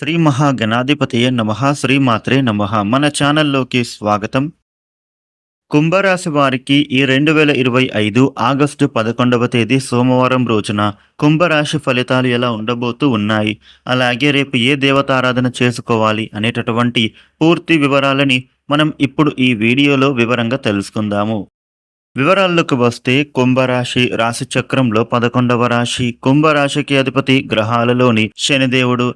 శ్రీ మహాగణాధిపతియే నమ శ్రీమాత్రే నమ. మన ఛానల్లోకి స్వాగతం. కుంభరాశి వారికి ఈ రెండు వేల ఇరవై ఐదు ఆగస్టు పదకొండవ తేదీ సోమవారం రోజున కుంభరాశి ఫలితాలు ఎలా ఉండబోతూ ఉన్నాయి? అలాగే రేపు ఏ దేవతారాధన చేసుకోవాలి అనేటటువంటి పూర్తి వివరాలని మనం ఇప్పుడు ఈ వీడియోలో వివరంగా తెలుసుకుందాము. వివరాల్లోకి వస్తే కుంభరాశి రాశి చక్రంలో పదకొండవ రాశి కుంభరాశికి అధిపతి గ్రహాలలోని శనిదేవుడు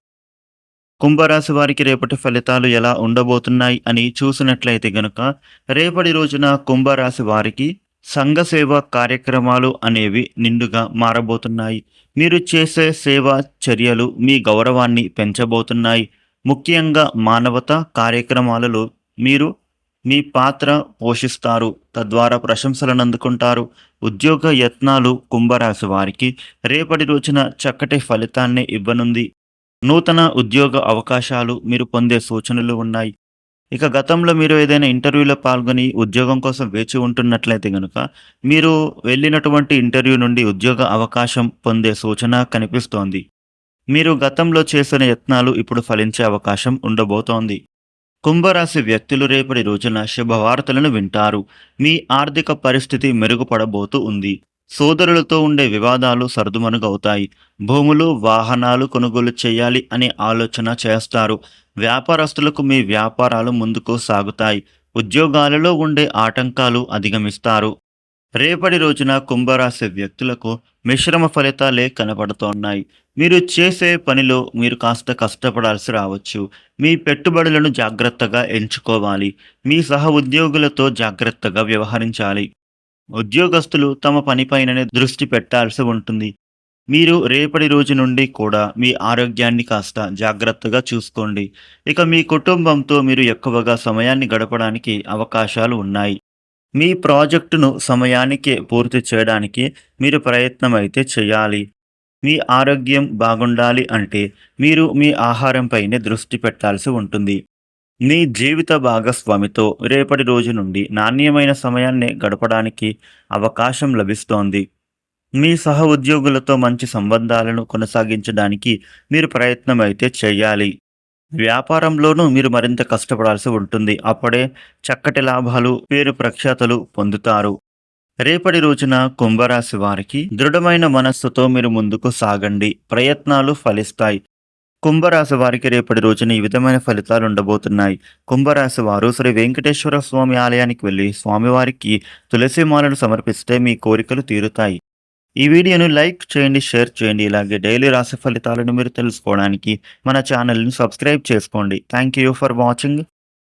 కుంభరాశి వారికి రేపటి ఫలితాలు ఎలా ఉండబోతున్నాయి అని చూసినట్లయితే గనుక రేపటి రోజున కుంభరాశి వారికి సంఘ సేవ కార్యక్రమాలు అనేవి నిండుగా మారబోతున్నాయి. మీరు చేసే సేవా చర్యలు మీ గౌరవాన్ని పెంచబోతున్నాయి. ముఖ్యంగా మానవత కార్యక్రమాలలో మీరు మీ పాత్ర పోషిస్తారు తద్వారా ప్రశంసలను అందుకుంటారు. ఉద్యోగ యత్నాలు కుంభరాశి వారికి రేపటి రోజున చక్కటి ఫలితాన్ని ఇవ్వనుంది. నూతన ఉద్యోగ అవకాశాలు మీరు పొందే సూచనలు ఉన్నాయి. ఇక గతంలో మీరు ఏదైనా ఇంటర్వ్యూలో పాల్గొని ఉద్యోగం కోసం వేచి ఉంటున్నట్లయితే కనుక మీరు వెళ్ళినటువంటి ఇంటర్వ్యూ నుండి ఉద్యోగ అవకాశం పొందే సూచన కనిపిస్తోంది. మీరు గతంలో చేసిన యత్నాలు ఇప్పుడు ఫలించే అవకాశం ఉండబోతోంది. కుంభరాశి వ్యక్తులు రేపటి రోజున శుభవార్తలను వింటారు. మీ ఆర్థిక పరిస్థితి మెరుగుపడబోతూ ఉంది. సోదరులతో ఉండే వివాదాలు సర్దుమనుగవుతాయి భూములు వాహనాలు కొనుగోలు చేయాలి అనే ఆలోచన చేస్తారు. వ్యాపారస్తులకు మీ వ్యాపారాలు ముందుకు సాగుతాయి. ఉద్యోగాలలో ఉండే ఆటంకాలు అధిగమిస్తారు. రేపటి రోజున కుంభరాశి వ్యక్తులకు మిశ్రమ ఫలితాలే కనపడుతున్నాయి మీరు చేసే పనిలో మీరు కాస్త కష్టపడాల్సి రావచ్చు. మీ పెట్టుబడులను జాగ్రత్తగా ఎంచుకోవాలి. మీ సహ ఉద్యోగులతో జాగ్రత్తగా వ్యవహరించాలి. ఉద్యోగస్తులు తమ పనిపైననే దృష్టి పెట్టాల్సి ఉంటుంది. మీరు రేపటి రోజు నుండి కూడా మీ ఆరోగ్యాన్ని కాస్త జాగ్రత్తగా చూసుకోండి. ఇక మీ కుటుంబంతో మీరు ఎక్కువగా సమయాన్ని గడపడానికి అవకాశాలు ఉన్నాయి. మీ ప్రాజెక్టును సమయానికే పూర్తి చేయడానికి మీరు ప్రయత్నం అయితే చేయాలి. మీ ఆరోగ్యం బాగుండాలి అంటే మీరు మీ ఆహారంపైనే దృష్టి పెట్టాల్సి ఉంటుంది. నీ జీవిత భాగస్వామితో రేపటి రోజు నుండి నాణ్యమైన సమయాన్ని గడపడానికి అవకాశం లభిస్తోంది. మీ సహ ఉద్యోగులతో మంచి సంబంధాలను కొనసాగించడానికి మీరు ప్రయత్నం అయితే చేయాలి. వ్యాపారంలోనూ మీరు మరింత కష్టపడాల్సి ఉంటుంది. అప్పుడే చక్కటి లాభాలు పేరు ప్రఖ్యాతలు పొందుతారు. రేపటి రోజున కుంభరాశి వారికి దృఢమైన మనస్సుతో మీరు ముందుకు సాగండి. ప్రయత్నాలు ఫలిస్తాయి. కుంభరాశి వారికి రేపటి రోజున ఈ విధమైన ఫలితాలు ఉండబోతున్నాయి. కుంభరాశి వారు శ్రీ వెంకటేశ్వర స్వామి ఆలయానికి వెళ్ళి స్వామివారికి తులసి మాలను సమర్పిస్తే మీ కోరికలు తీరుతాయి. ఈ వీడియోను లైక్ చేయండి షేర్ చేయండి. ఇలాగే డైలీ రాశి ఫలితాలను మీరు తెలుసుకోవడానికి మన ఛానల్ని సబ్స్క్రైబ్ చేసుకోండి. Thank you for watching.